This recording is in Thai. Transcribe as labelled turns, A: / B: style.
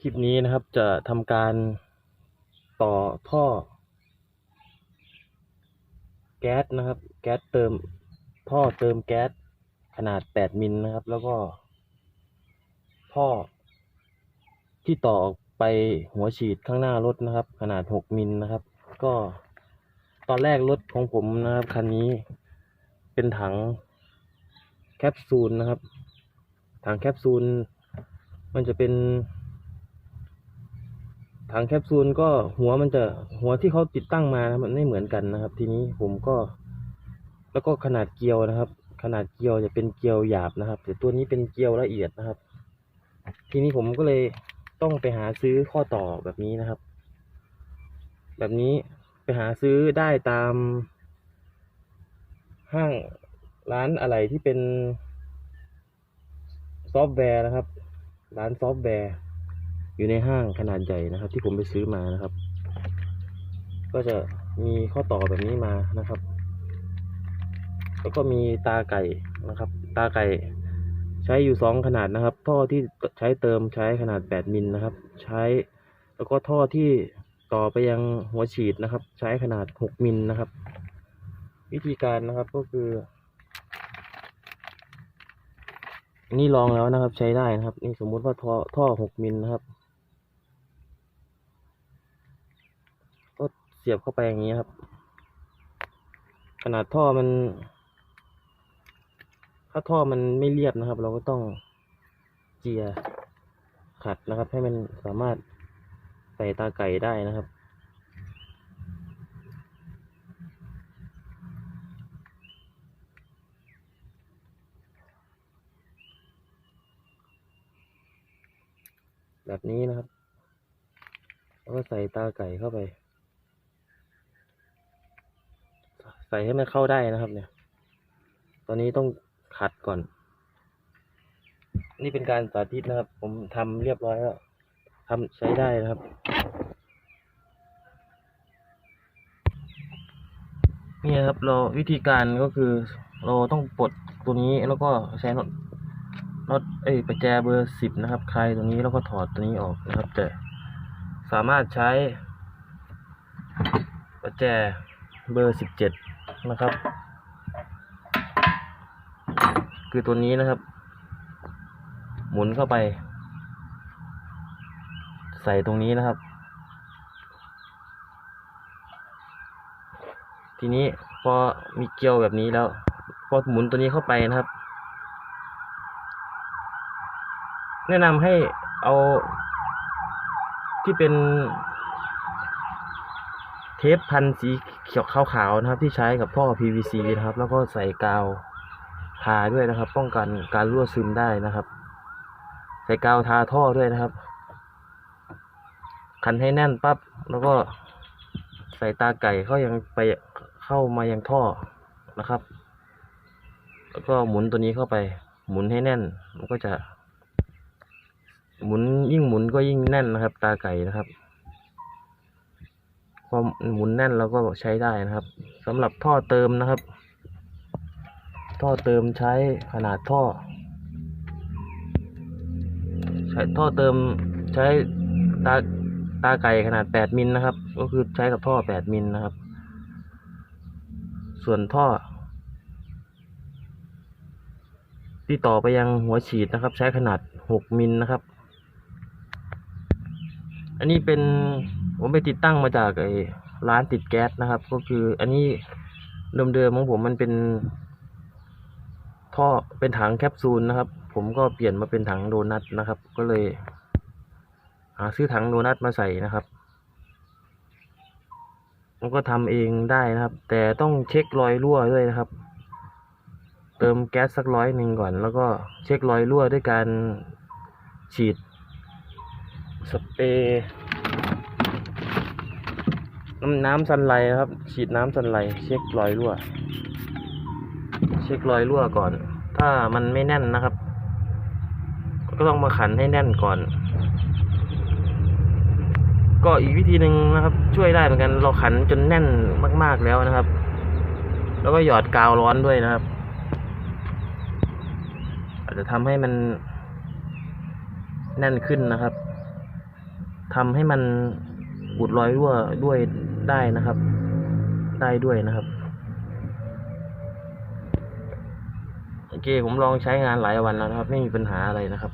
A: คลิปนี้นะครับจะทำการต่อท่อ แก๊สนะครับ แก๊สเติมท่อเติมแก๊สขนาด 8 มิลนะครับ แล้วก็ ท่อ ที่ต่อออกไปหัวฉีดข้างหน้ารถนะครับ ขนาด 6 มิลนะครับ ก็ตอนแรกรถของผมนะครับคันนี้เป็นถังแคปซูลนะครับ ถังแคปซูล มันจะเป็น ถังแคปซูลก็หัวมันจะหัวที่เขาติดตั้งมานะมันไม่เหมือนกันนะครับ ทีนี้ผมก็ แล้วก็ขนาดเกลียวนะครับ ขนาดเกลียวจะเป็นเกลียวหยาบนะครับแต่ตัวนี้เป็นเกลียวละเอียดนะครับ ทีนี้ผมก็เลยต้องไปหาซื้อข้อต่อแบบนี้นะครับ แบบนี้ไปหาซื้อได้ตาม ห้างร้านอะไรที่เป็นซอฟต์แวร์นะครับ ร้านซอฟต์แวร์ อยู่ในห้างขนาดใหญ่นะครับ ที่ผมไปซื้อมานะครับ ก็จะมีข้อต่อแบบนี้มานะครับ แล้วก็มีตาไก่นะครับ ตาไก่ใช้อยู่สองขนาดนะครับ ท่อที่ใช้เติมใช้ขนาด8มิลนะครับ ใช้แล้วก็ท่อที่ต่อไปยังหัวฉีดนะครับ ใช้ขนาด6มิลนะครับ วิธีการนะครับก็คือ นี่ลองแล้วนะครับ ใช้ได้นะครับ นี่สมมุติว่าท่อท่อ6มิลนะครับ ก็เสียบเข้าไปอย่างนี้ครับ ขนาดท่อมัน ถ้าท่อมันไม่เรียบนะครับ เราก็ต้องเจียขัดนะครับ ให้มันสามารถใส่ตาไก่ได้นะครับแบบนี้นะครับ แล้วก็ใส่ตาไก่เข้าไป ใส่ให้มันเข้าได้นะครับ เนี่ย ตอนนี้ต้องขัดก่อน นี่เป็นการสาธิตนะครับ ผมทำเรียบร้อยแล้วทำใช้ได้นะครับ นี่ครับเราวิธีการก็คือ เราต้องปลดตัวนี้แล้วก็ใช้น็อตน็อตเอ้ยประแจเบอร์สิบนะครับคลายตัวนี้แล้วก็ถอดตัวนี้ออกนะครับ แต่สามารถใช้ประแจเบอร์สิบเจ็ด นะครับ คือตัวนี้นะครับ หมุนเข้าไป ใส่ตรงนี้นะครับ ทีนี้พอมีเกลียวแบบนี้แล้ว พอหมุนตัวนี้เข้าไปนะครับ แนะนำให้เอาที่เป็น เทปพันสีเขียวขาวๆนะครับ ที่ใช้กับท่อ PVC นะครับ แล้วก็ใส่กาวทาด้วยนะครับ ป้องกันการรั่วซึมได้นะครับ ใส่กาวทาท่อด้วยนะครับ คันให้แน่นปั๊บแล้วก็ใส่ตาไก่เข้ายังไปเข้ามายังท่อนะครับ แล้วก็หมุนตัวนี้เข้าไป หมุนให้แน่น มันก็จะ หมุนยิ่งหมุนก็ยิ่งแน่นนะครับ ตาไก่นะครับ พอหมุนแน่นเราก็ใช้ได้นะครับสำหรับท่อเติมนะครับ ท่อเติมใช้ขนาดท่อ ใช้ท่อเติมใช้ตาตาไก่ขนาด 8 มิลนะครับ ก็คือใช้กับท่อ 8 มิลนะครับ ส่วนท่อ ที่ต่อไปยังหัวฉีดนะครับ ใช้ขนาด 6 มิลนะครับ อันนี้เป็นผมไปติดตั้งมาจากไอ้ร้านติดแก๊สนะครับ ก็คืออันนี้เดิมๆของผมมันเป็น ท่อเป็นถังแคปซูลนะครับ ผมก็เปลี่ยนมาเป็นถังโดนัทนะครับ ก็เลย หาซื้อถังโดนัทมาใส่นะครับมันก็ทำเองได้นะครับ แต่ต้องเช็ครอยรั่วด้วยนะครับ เติมแก๊สสักร้อยหนึ่งก่อน แล้วก็เช็ครอยรั่วด้วยการฉีด สเปรย์น้ำน้ำสันไลครับ ฉีดน้ำสันไลเช็ครอยรั่ว เช็ครอยรั่วก่อน ถ้ามันไม่แน่นนะครับ ก็ต้องมาขันให้แน่นก่อน ก็อีกวิธีหนึ่งนะครับ ช่วยได้เหมือนกันเราขันจนแน่นมาก ๆแล้วนะครับ แล้วก็หยอดกาวร้อนด้วยนะครับ อาจจะทำให้มันแน่นขึ้นนะครับ ทำให้มันอุดรอยรั่วด้วยได้นะครับ ได้ด้วยนะครับโอเคผมลองใช้งานหลายวันแล้วนะครับ ไม่มีปัญหาอะไรนะครับ